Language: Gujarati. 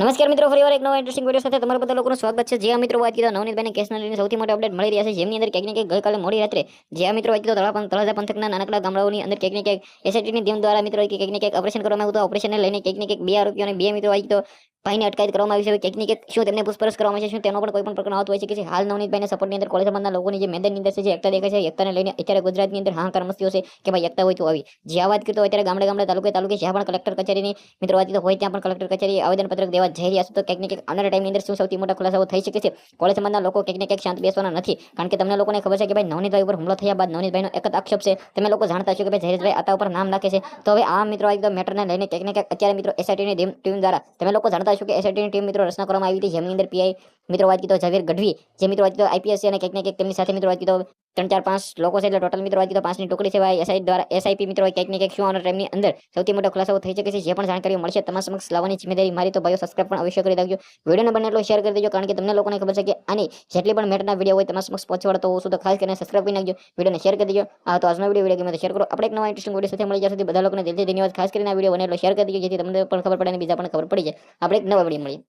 નમસ્કાર મિત્રો ફરીવાર એક નવા ઇન્ટરેસ્ટિંગ વીડિયો સાથે તમારા બધા લોકોનું સ્વાગત છે. જે આ મિત્રો વાત કીધા નવનીતભાઈને કેસના લઈને સૌથી મોટા અપડેટ મળી રહ્યા છે. જેમની અંદર ક્યાંક ને ક્યાંક ગઈકાલે મોડી રાત્રે જે આ મિત્રો વાત કીધો તળાજા પંથકના નાનકડા ગામડાઓની અંદર ક્યાંક ને ક્યાંક એસઆઈટીની ટીમ દ્વારા મિત્રો ક્યાંક ને ક્યાંક ઓપરેશન કરવામાં આવ્યું હતું. ઓપરેશનને લઈને ક્યાંક ને ક્યાંક બે આરોપીઓને બે મિત્રો વાત કીધો ભાઈને અટકાયત કરવામાં આવી છે. ક્યાંક ને ક્યાંક શું તેમને પૂછપરછ કરવામાં આવે છે? શું તેનો પણ કોઈ પણ પ્રકારનો આવતો હોય છે કે જે હાલ નવનીતભાઈને સપોર્ટની અંદર કોલેજ સંબંધના લોકોની જે મેદાનની અંદર છે, જે એકતા દેખાય છે એકતાને લઈને અત્યારે ગુજરાતની અંદર હાહાકાર મસ્તીઓ છે કે ભાઈ એકતા હોય તો આવી. જે આ વાત કરતો અત્યારે ગામડે ગામડે તાલુકે તાલુકે જ્યાં પણ કલેક્ટર કચેરીની મિત્રો વાત કીધો હોય ત્યાં પણ કલેક્ટર કચેરી આવેદનપત્રક દેવા જઈ રહ્યા છે. તો ક્યાંક ને ક્યાંક આવનારા ટાઈમની અંદર શું સૌથી મોટા ખુલાસાઓ થઈ શકે છે? કોલેજ સંબંધના લોકો ક્યાંક ને ક્યાંક શાંત બેસવાના નથી. કારણ કે તમને લોકોને ખબર છે કે ભાઈ નવનીતભાઈ ઉપર હુમલો થયા બાદ નવનીતભાઈનો એક જ આક્ષેપ છે. તમે લોકો જાણતા છો કે ભાઈ જયરેશભાઈ આતા ઉપર નામ નાખે છે. તો હવે આ મિત્રો એકદમ મેટરને લઈને ક્યાંક ને ક્યાંક અત્યારે મિત્રો એસઆઈટીની ટીમ દ્વારા તમે લોકો જાણતા છો. કે એસઆઈટીની ટીમ મિત્રો રચના કરવામાં આવી હતી. જેમની અંદર પીઆઈ મિત્રો, વાત કીધો ઝવેર ગઢવી, જે મિત્રો વાત કીધો આઈપીએસ અને કંઈક ને કંઈક તેમની સાથે મિત્રો વાત કીધો ત્રણ ચાર પાંચ લોકો છે, એટલે ટોટલ મિત્રો વાત કીધો પાંચની ટુકડી છે, ભાઈ. એસઆઈ દ્વારા એસઆઈપી મિત્રો, ક્યાંક ને ક્યાંક શું આવનાર ટાઈમની અંદર સૌથી મોટો ખુલાસો થઈ શકે છે, જે પણ જાણકારી મળશે, તમારા સમક્ષ લાવવાની જિમ્મેદારી મારી, તો ભાઈઓ સબસ્ક્રાઈબ પણ અવશ્ય કરી દેજો વિડીયોને બને એટલો શેર કરી દેજો, કારણ કે તમને લોકોને ખબર છે કે આની જેટલી પણ મેટના વીડિયો હોય તમારા સમક્ષ પહોંચવાડતો હોઉં છું તો ખાસ કરીને સબસ્ક્રાઈબ કરી નાખજો. વિડીયોને શેર કરી દેજો. આ તો આજનો વીડિયો ગમે તો શેર કરો. આપણે એક નવા ઇન્ટરેસ્ટિંગ વીડિયો સાથે મળી જશે બધા લોકોને દિલથી ધન્યવાદ. ખાસ કરીને આ વીડિયો બને એટલો શેર કરી દેજો, જેથી તમને પણ ખબર પડે અને બીજા પણ ખબર પડી જાય. આપણે એક નવા વીડિયો મળીએ.